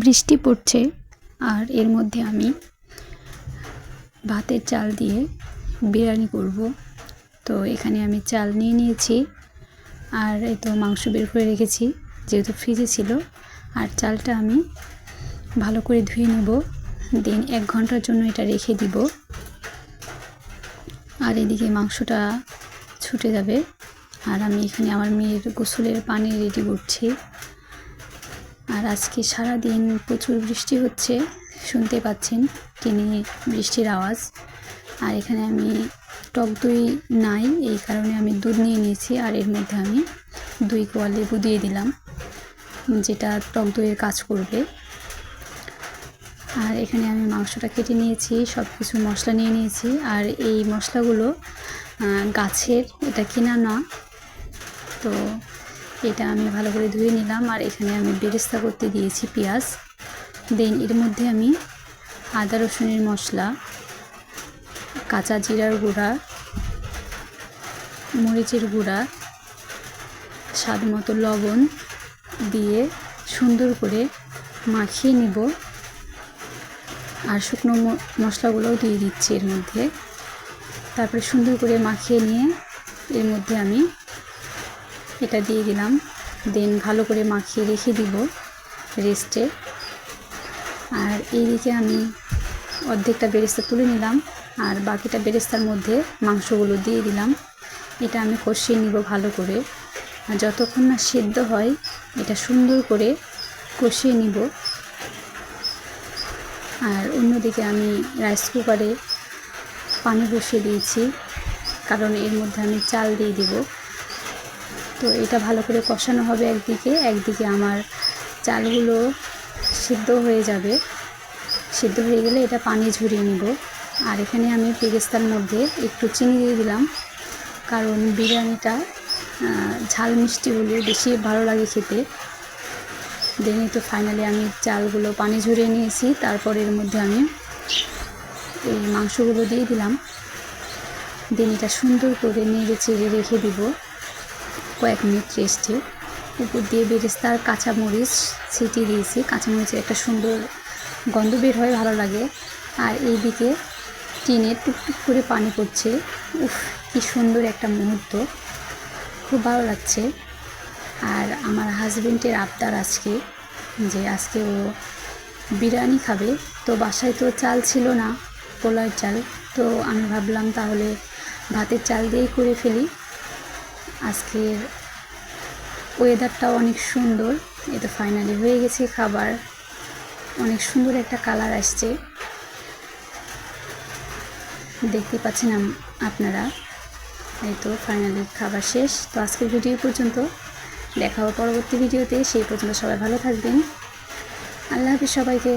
বৃষ্টি পড়ছে আর এর মধ্যে আমি ভাতের চাল দিয়ে বিরিয়ানি করব। তো এখানে আমি চাল নিয়ে নিয়েছি আর এই তো মাংস বের করে রেখেছি, যেহেতু ফ্রিজে ছিল। আর চালটা আমি ভালো করে ধুয়ে নেব। দিন এক ঘণ্টার জন্য এটা রেখে দিব। আর এদিকে মাংসটা ছুটে যাবে। আর আমি এখানে আমার মেয়ের গোসলের পানি রেডি করছি। আর আজকে সারা দিন প্রচুর বৃষ্টি হচ্ছে, শুনতে পাচ্ছেন টিনে বৃষ্টির আওয়াজ। আর এখানে আমি টক দই নাই, এই কারণে আমি দুধ নিয়ে নিয়েছি, আর এর মধ্যে আমি দুই কোয়া লেবু দিয়ে দিলাম, যেটা টক দইয়ের কাজ করবে। আর এখানে আমি মাংসটা কেটে নিয়েছি সব কিছু মশলা নিয়ে নিয়েছি, আর এই মশলাগুলো গাছের, এটা কিনা না, তো এটা আমি ভালো করে ধুয়ে নিলাম আর এখানে আমি বেরেস্তা করতে দিয়েছি পেঁয়াজ। দেন এর মধ্যে আমি আদা, রসুনের মশলা, কাঁচা জিরার গুঁড়া, মরিচের গুঁড়া, স্বাদ মতো লবণ দিয়ে সুন্দর করে মাখিয়ে নিব। আর শুকনো মশলাগুলোও দিয়ে দিচ্ছি এর মধ্যে। তারপরে সুন্দর করে মাখিয়ে নিয়ে এর মধ্যে আমি এটা দিয়ে দিলাম। দেন ভালো করে মাখিয়ে রেখে দিব রেস্টে আর এইদিকে আমি অর্ধেকটা বেরেস্তা তুলে নিলাম আর বাকিটা বেরেস্তার মধ্যে মাংসগুলো দিয়ে দিলাম। এটা আমি কষিয়ে নিব ভালো করে। আর যতক্ষণ না সিদ্ধ হয়, এটা সুন্দর করে কষিয়ে নিব। আর অন্যদিকে আমি রাইস কুকারে পানি বসিয়ে দিয়েছি, কারণ এর মধ্যে আমি চাল দিয়ে দিব। তো এটা ভালো করে কষানো হবে একদিকে একদিকে আমার চালগুলো সিদ্ধ হয়ে যাবে। সিদ্ধ হয়ে গেলে এটা পানি ঝরিয়ে নিব। আর এখানে আমি পেরেস্তার মধ্যে একটু চিনি দিয়ে দিলাম। কারণ বিরিয়ানিটা ঝাল মিষ্টি হলে বেশি ভালো লাগে খেতে। দেনে তো ফাইনালি আমি চালগুলো পানি ঝরিয়ে নিয়েছি। তারপর এর মধ্যে আমি এই মাংসগুলো দিয়ে দিলাম। দেন এটা সুন্দর করে নেড়ে চেড়ে রেখে দিব। কয়েক মিনিট রেস্টে উপর দিয়ে বেরেস্তার কাঁচামরিচ ছিটিয়ে দিয়েছি। কাঁচামরিচের একটা সুন্দর গন্ধ বের হয়, ভালো লাগে। আর এইদিকে টিনে টুকটুক করে পানি পড়ছে। উফ, কি সুন্দর একটা মুহূর্ত। খুব ভালো লাগছে। আর আমার হাজবেন্ডের আবদার আজকে, যে আজকে ও বিরিয়ানি খাবে। তো বাসায় তো চাল ছিল না পোলার চাল। তো আমি ভাবলাম তাহলে ভাতের চাল দিয়েই করে ফেলি। আজকের ওয়েদারটাও অনেক সুন্দর। এ তো ফাইনালি হয়ে গেছে খাবার। অনেক সুন্দর একটা কালার আসছে। দেখতে পাচ্ছেন আপনারা। এই তো ফাইনালি খাবার শেষ। তো আজকের ভিডিও পর্যন্ত। দেখা হবে পরবর্তী ভিডিওতে সেই পর্যন্ত সবাই ভালো থাকবেন। আল্লাহ হাফিজ সবাইকে।